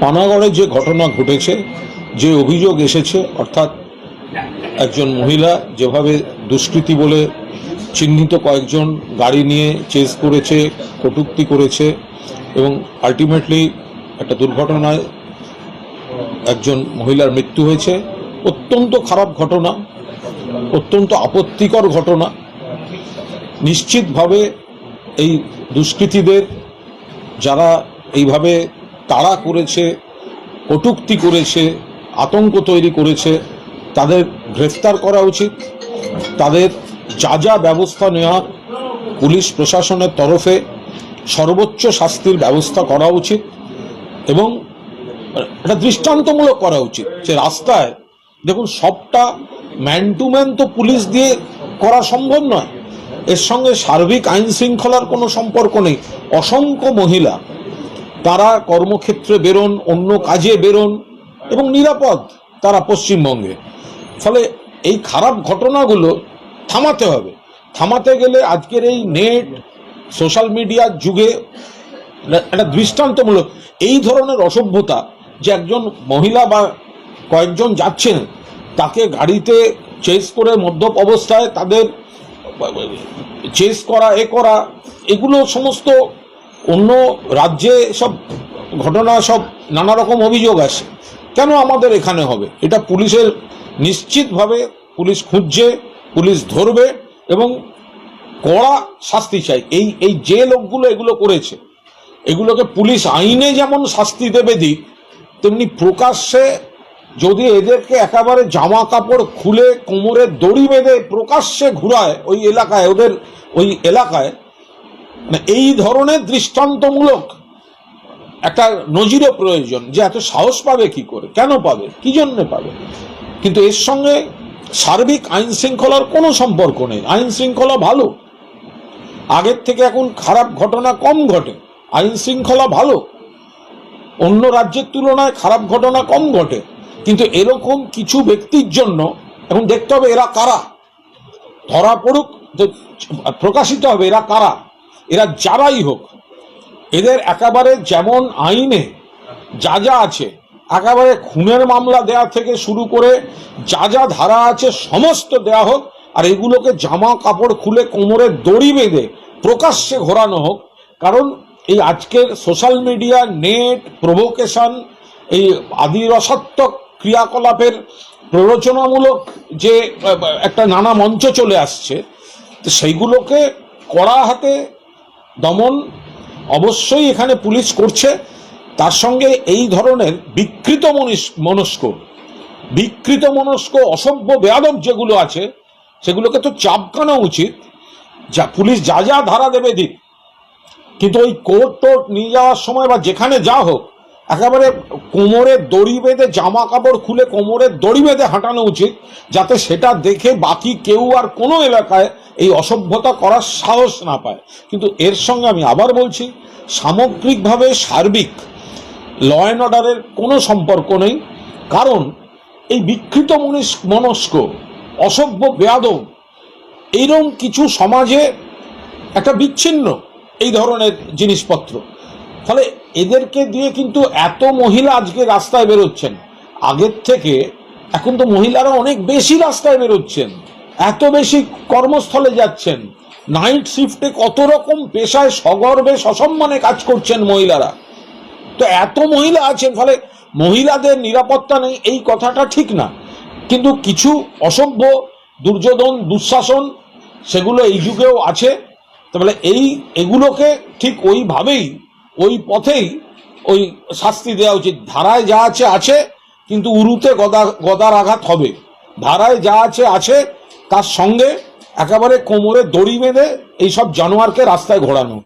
পানাগড়ে যে ঘটনা ঘটেছে, যে অভিযোগ এসেছে, অর্থাৎ একজন মহিলা যেভাবে দুষ্কৃতী বলে চিহ্নিত কয়েকজন গাড়ি নিয়ে চেস করেছে, কটুক্তি করেছে এবং আলটিমেটলি একটা দুর্ঘটনায় একজন মহিলার মৃত্যু হয়েছে। অত্যন্ত খারাপ ঘটনা, অত্যন্ত আপত্তিকর ঘটনা। নিশ্চিতভাবে এই দুষ্কৃতীদের যারা এইভাবে তাড়া করেছে, কটুক্তি করেছে, আতঙ্ক তৈরি করেছে, তাদের গ্রেফতার করা উচিত, তাদের যা যা ব্যবস্থা নেওয়া পুলিশ প্রশাসনের তরফে সর্বোচ্চ শাস্তির ব্যবস্থা করা উচিত এবং এটা দৃষ্টান্তমূলক করা উচিত যে রাস্তায়, দেখুন সবটা ম্যান টু ম্যান তো পুলিশ দিয়ে করা সম্ভব নয়। এর সঙ্গে সার্বিক আইন শৃঙ্খলার কোনো সম্পর্ক নেই। অসংখ্য মহিলা তারা কর্মক্ষেত্রে বেরোন, অন্য কাজে বেরোন এবং নিরাপদ তারা পশ্চিমবঙ্গে। ফলে এই খারাপ ঘটনাগুলো থামাতে হবে। থামাতে গেলে আজকের এই নেট, সোশ্যাল মিডিয়ার যুগে একটা দৃষ্টান্তমূলক এই ধরনের অসভ্যতা যে একজন মহিলা বা কয়েকজন যাচ্ছেন, তাকে গাড়িতে চেস করে মদ্যপ অবস্থায় তাদের, চেস করা, এ করা, এগুলো সমস্ত অন্য রাজ্যে সব ঘটনা, সব নানা রকম অভিযোগ আসে। কেন আমাদের এখানে হবে? এটা পুলিশের নিশ্চিতভাবে পুলিশ খুঁজছে, পুলিশ ধরবে এবং কড়া শাস্তি চাই। এই এই যে লোকগুলো এগুলো করেছে, এগুলোকে পুলিশ আইনে যেমন শাস্তি দেবে দিক তেমনি প্রকাশ্যে যদি এদেরকে একেবারে জামা কাপড় খুলে কোমরে দড়ি বেঁধে প্রকাশ্যে ঘুরায় ওই এলাকায়, ওদের ওই এলাকায় এই ধরনের দৃষ্টান্তমূলক একটা নজিরও প্রয়োজন যে এত সাহস পাবে কি করে, কেন পাবে, কি জন্য পাবে। কিন্তু এর সঙ্গে সার্বিক আইন শৃঙ্খলার কোনো সম্পর্ক নেই। আইন শৃঙ্খলা ভালো। আগের থেকে এখন খারাপ ঘটনা কম ঘটে। আইন শৃঙ্খলা ভালো। অন্য রাজ্যের তুলনায় খারাপ ঘটনা কম ঘটে। কিন্তু এরকম কিছু ব্যক্তির জন্য, এখন দেখতে হবে এরা কারা। ধরা পড়ুক প্রকাশিত হবে এরা কারা। এরা যারাই হোক, এদের একেবারে যেমন আইনে যা যা আছে, একেবারে খুনের মামলা দেয়া থেকে শুরু করে যা যা ধারা আছে সমস্ত দেয়া হোক, আর এগুলোকে জামা কাপড় খুলে কোমরে দড়ি বেঁধে প্রকাশ্যে ঘোরানো হোক। কারণ এই আজকের সোশ্যাল মিডিয়া নেট প্রভোকেশন, এই আদি রসাত্মক ক্রিয়াকলাপের প্ররোচনামূলক যে একটা নানা মঞ্চ চলে আসছে সেইগুলোকে কড়া হাতে দমন অবশ্যই এখানে পুলিশ করছে। তার সঙ্গে এই ধরনের বিকৃত মনিস- মনস্ক, বিকৃত মনস্ক, অসভ্য, বেয়াদব যেগুলো আছে, সেগুলোকে তো চাপকানো উচিত। যা, পুলিশ যা যা ধারা দেবে দিক। কিন্তু ওই কোর্ট টোর্ট নিয়ে যাওয়ার সময় বা যেখানে যা হোক একেবারে কোমরে দড়ি বেঁধে জামা কাপড় খুলে কোমরে দড়ি বেঁধে হাঁটানো উচিত, যাতে সেটা দেখে বাকি কেউ আর কোনো এলাকায় এই অসভ্যতা করার সাহস না পায়। কিন্তু এর সঙ্গে আমি আবার বলছি, সামগ্রিকভাবে সার্বিক ল অ্যান্ড অর্ডারের কোনো সম্পর্ক নেই, কারণ এই বিকৃত মনিস মনস্ক, অসভ্য, বেয়াদব এইরকম কিছু সমাজে একটা বিচ্ছিন্ন এই ধরনের জিনিসপত্র। ফলে এদেরকে দিয়ে কিন্তু এত মহিলা আজকে রাস্তায় বেরোচ্ছেন। আগের থেকে এখন তো মহিলারা অনেক বেশি রাস্তায় বেরোচ্ছেন। এত বেশি কর্মস্থলে যাচ্ছেন। নাইট শিফটে কত রকম পেশায় সগর্বে সসম্মানে কাজ করছেন মহিলারা। তো এত মহিলা আছেন, ফলে মহিলাদের নিরাপত্তা নেই, এই কথাটা ঠিক না। কিন্তু কিছু অসভ্য, দুর্যোধন, দুঃশাসন সেগুলো এই যুগেও আছে। তাহলে এই, এগুলোকে ঠিক ওইভাবেই ওই পথেই ওই শাস্তি দেওয়া উচিত। ধারায় যা আছে আছে, কিন্তু উরুতে গদা, গদার আঘাত হবে। ধারায় যা আছে আছে, তার সঙ্গে একেবারে কোমরে দড়ি বেঁধে এইসব জানোয়ারকে রাস্তায় ঘোরানো।